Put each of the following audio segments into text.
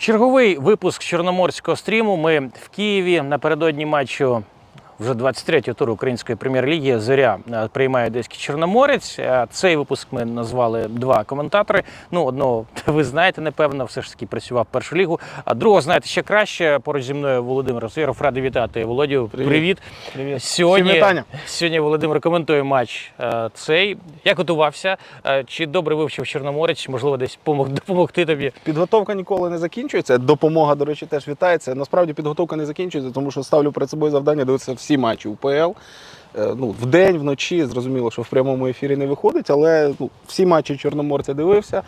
Черговий випуск чорноморського стріму. Ми в Києві напередодні матчу вже 23-го туру української прем'єр-ліги Зоря е, приймає одеський Чорноморець. Е, Цей випуск ми назвали два коментатори. Ну, одного ви знаєте, напевно, все ж таки працював першу лігу. А другого знаєте ще краще. Поруч зі мною Володимир Росиров. Радий вітати. Володю, привіт. Привіт. привіт. Сьогодні, сьогодні Володимир коментує матч е, цей. Як готувався? Чи добре вивчив Чорноморець? Можливо, десь помог допомогти тобі? Підготовка ніколи не закінчується. Допомога, до речі, теж вітається. Насправді підготовка не закінчується, тому що ставлю перед собою завдання дивитися всі матчі УПЛ. Е, Ну, вдень, вночі, зрозуміло, що в прямому ефірі не виходить, але ну, всі матчі Чорноморця дивився.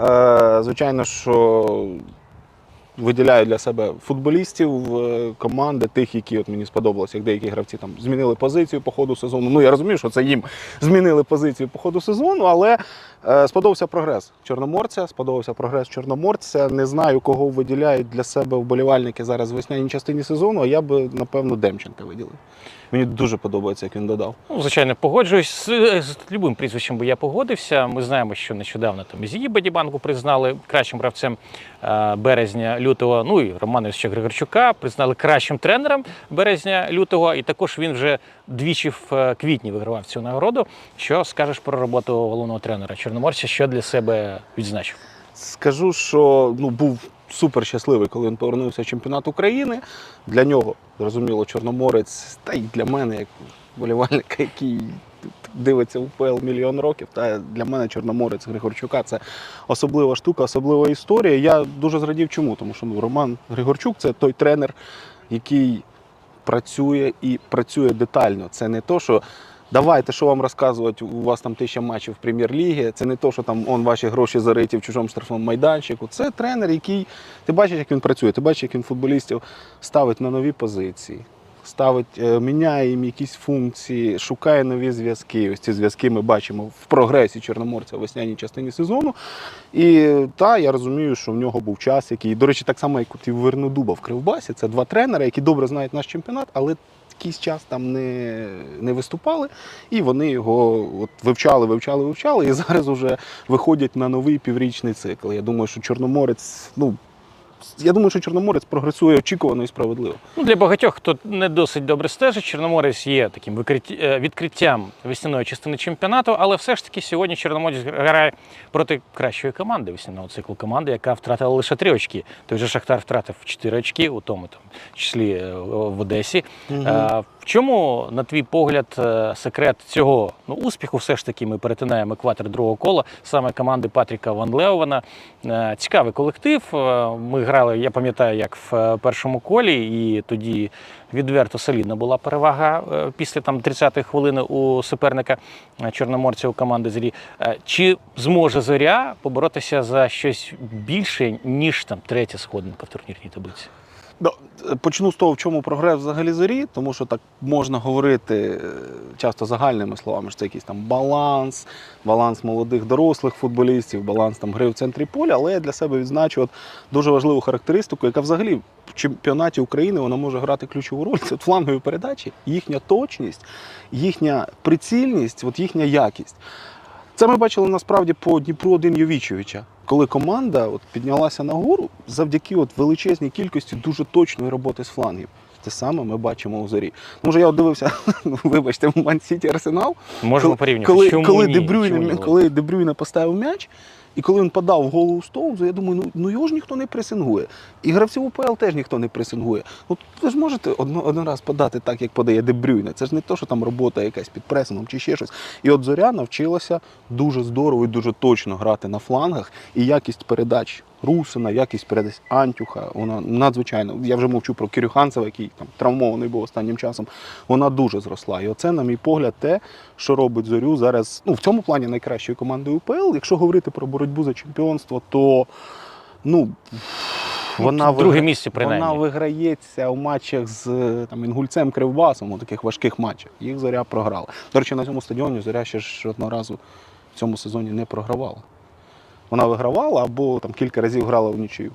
Е, Звичайно, що виділяю для себе футболістів е, команди, тих, які от мені сподобалося, як деякі гравці там змінили позицію по ходу сезону. Ну я розумію, що це їм змінили позицію по ходу сезону, але е, сподобався прогрес Чорноморця, сподобався прогрес Чорноморця. Не знаю, кого виділяють для себе вболівальники зараз в весняній частині сезону, а я би, напевно, Демченка виділив. Мені дуже подобається, як він додав. Ну, звичайно, погоджуюсь з, з любим прізвищем, би я погодився. Ми знаємо, що нещодавно там Зії Бадібанку признали кращим гравцем е, березня лютого. Ну і Романа Ісча Григорчука признали кращим тренером березня лютого. І також він вже двічі в е, квітні вигравав цю нагороду. Що скажеш про роботу головного тренера Чорноморця? Що для себе відзначив? Скажу, що ну, був супер щасливий, коли він повернувся в чемпіонат України. Для нього, зрозуміло, Чорноморець, та й для мене, як болівальника, який дивиться УПЛ мільйон років. Та для мене Чорноморець Григорчука це особлива штука, особлива історія. Я дуже зрадів чому, тому що ну, Роман Григорчук це той тренер, який працює і працює детально. Це не то, що. Давайте, що вам розказувати, у вас там тисяча матчів в прем'єр-лігі. Це не то, що там он ваші гроші зариті в чужому штрафному майданчику. Це тренер, який ти бачиш, як він працює, ти бачиш, як він футболістів ставить на нові позиції, ставить, е, міняє їм якісь функції, шукає нові зв'язки. Ось ці зв'язки ми бачимо в прогресі Чорноморця в весняній частині сезону. І та я розумію, що в нього був час, який, до речі, так само, як і Вернодуба в Кривбасі. Це два тренери, які добре знають наш чемпіонат, але якийсь час там не, не виступали, і вони його от вивчали, вивчали, вивчали, і зараз вже виходять на новий піврічний цикл. Я думаю, що Чорноморець, ну я думаю, що Чорноморець прогресує очікувано і справедливо. Ну, для багатьох, хто не досить добре стежить, Чорноморець є таким е, відкриттям весняної частини чемпіонату, але все ж таки сьогодні Чорноморець грає проти кращої команди весняного циклу команди, яка втратила лише три очки. Той же Шахтар втратив чотири очки, у тому там числі е, в Одесі. Угу. Чому, на твій погляд, е, секрет цього ну, успіху? Все ж таки ми перетинаємо екватор другого кола саме команди Патріка Ван Леована. Е, Цікавий колектив. Е, Ми грали, я пам'ятаю, як в першому колі, і тоді відверто солідна була перевага після там 30-ї хвилини у суперника чорноморця у команди Зорі. Е, Чи зможе зоря поборотися за щось більше, ніж там третя сходинка в турнірній таблиці? Ну, Почну з того, в чому прогрес взагалі зорі, тому що так можна говорити е, часто загальними словами, що це якийсь там баланс, баланс молодих дорослих футболістів, баланс там гри в центрі поля. Але я для себе відзначу от дуже важливу характеристику, яка взагалі в чемпіонаті України вона може грати ключову роль. Це от флангові передачі, їхня точність, їхня прицільність, от їхня якість. Це ми бачили насправді по Дніпру 1 Йовічевича, коли команда от піднялася нагору завдяки от величезній кількості дуже точної роботи з флангів. Те саме ми бачимо у зорі. Може, я от дивився, вибачте, вибачте, Ман Сіті Арсенал. Можемо порівнювати. Коли, Чому коли, ні? Дебрюйне, Чому коли Дебрюйне поставив м'яч, і коли він подав в голову Стоунзу, я думаю, ну, ну його ж ніхто не пресингує. І гравців УПЛ теж ніхто не пресингує. Ну ви ж можете одно, один раз подати так, як подає Дебрюйне. Це ж не те, що там робота якась під пресингом чи ще щось. І от зоря навчилася дуже здорово і дуже точно грати на флангах. І якість передач Русина, якість передач Антюха, вона надзвичайно. Я вже мовчу про Кирюханцева, який там травмований був останнім часом. Вона дуже зросла. І оце, на мій погляд, те, що робить зорю зараз. Ну, в цьому плані найкращою командою УПЛ. Якщо говорити про боротьбу за чемпіонство, то ну. Вона друге вигра- місце принаймні. Вона виграється у матчах з там, Інгульцем Кривбасом, у таких важких матчах. Їх зоря програла. До речі, на цьому стадіоні зоря ще ж одного разу в цьому сезоні не програвала. Вона вигравала або там кілька разів грала в нічию.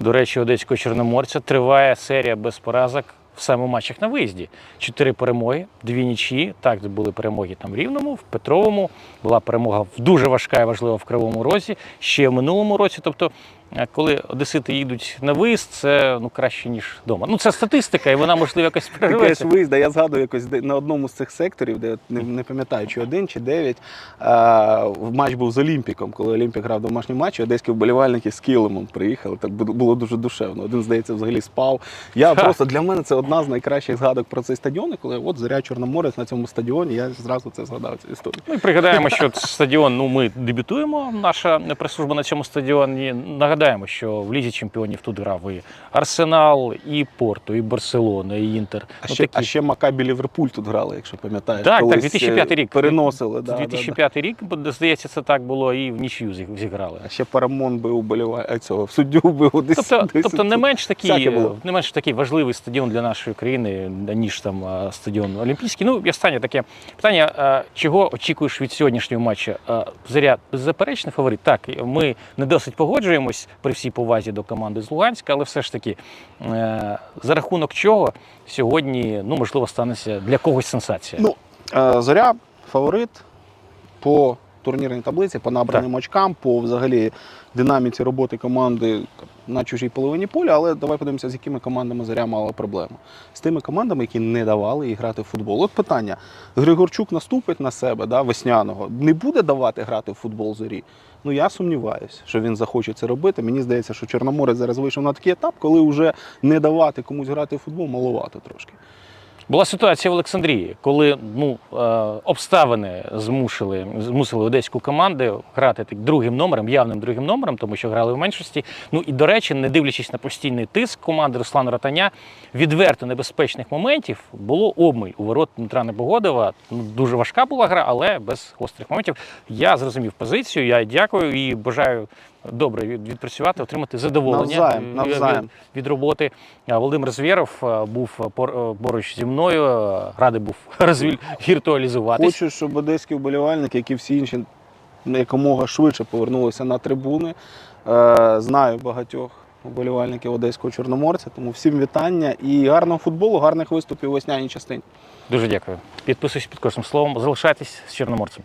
До речі, одеського чорноморця триває серія без поразок в саме матчах на виїзді. Чотири перемоги, дві нічі. Так, були перемоги там в Рівному, в Петровому. Була перемога дуже важка і важлива в Кривому Розі, ще в минулому році. Тобто коли одесити їдуть на виїзд, це ну краще ніж вдома. Ну це статистика, і вона можливо якось Ти кажеш переживеться. виїзд, я згадую якось на одному з цих секторів, де не, не пам'ятаю, чи один, чи дев'ять. Матч був з Олімпіком, коли Олімпік грав домашній матч, одеські вболівальники з килимом приїхали. Так було дуже душевно. Один, здається, взагалі спав. Я Ха. просто для мене це одна з найкращих згадок про цей стадіон. І коли от Зоря Чорноморець на цьому стадіоні, я зразу це згадав цю історію. Ну і пригадаємо, що стадіон. Ну ми дебютуємо. Наша прес-служба на цьому стадіоні. Нагадаємо, що в лізі чемпіонів тут грав і Арсенал, і Порту, і Барселона, і Інтер. А Ну, ще, такі. а ще Макабі Ліверпуль тут грали, якщо пам'ятаєш. Так, так, колись, 2005 е, рік. Переносили. Да, да, да. рік, бо, здається, це так було, і в нічию зі- зіграли. А ще Парамон бив уболіває, цього суддю вбив десь. Тобто, десь тобто не менш такий, не менш такий важливий стадіон для нашої країни, ніж там стадіон Олімпійський. Ну і останнє таке питання: чого очікуєш від сьогоднішнього матчу? А, Зоря беззаперечний фаворит. Так, ми не досить погоджуємось при всій повазі до команди з Луганська, але все ж таки, е, за рахунок чого сьогодні, ну можливо, станеться для когось сенсація. Ну, е, Зоря фаворит по турнірній таблиці, по набраним очкам, по взагалі динаміці роботи команди на чужій половині поля. Але давай подивимося, з якими командами Зоря мала проблему. З тими командами, які не давали їй грати в футбол. От питання: Григорчук наступить на себе, да, весняного, не буде давати грати в футбол зорі. Ну я сумніваюся, що він захоче це робити. Мені здається, що Чорноморець зараз вийшов на такий етап, коли вже не давати комусь грати в футбол маловато трошки. Була ситуація в Олександрії, коли ну, е, обставини змусили, змусили одеську команду грати так другим номером, явним другим номером, тому що грали в меншості. Ну і до речі, не дивлячись на постійний тиск команди Руслана Ротаня, відверто небезпечних моментів було обмиль у ворот Дмитра Небогодова. Ну, дуже важка була гра, але без гострих моментів. Я зрозумів позицію. Я дякую і бажаю добре відпрацювати, отримати задоволення Навзаєм, від- навзаєм. від роботи. А Володимир Звєров був поруч зі мною, радий був розвіль. Хочу, щоб одеські вболівальники, як і всі інші, якомога швидше повернулися на трибуни. Е, знаю багатьох вболівальників одеського чорноморця, тому всім вітання і гарного футболу, гарних виступів у весняній частині. Дуже дякую. Підписуюсь під кожним словом. Залишайтесь з Чорноморцем.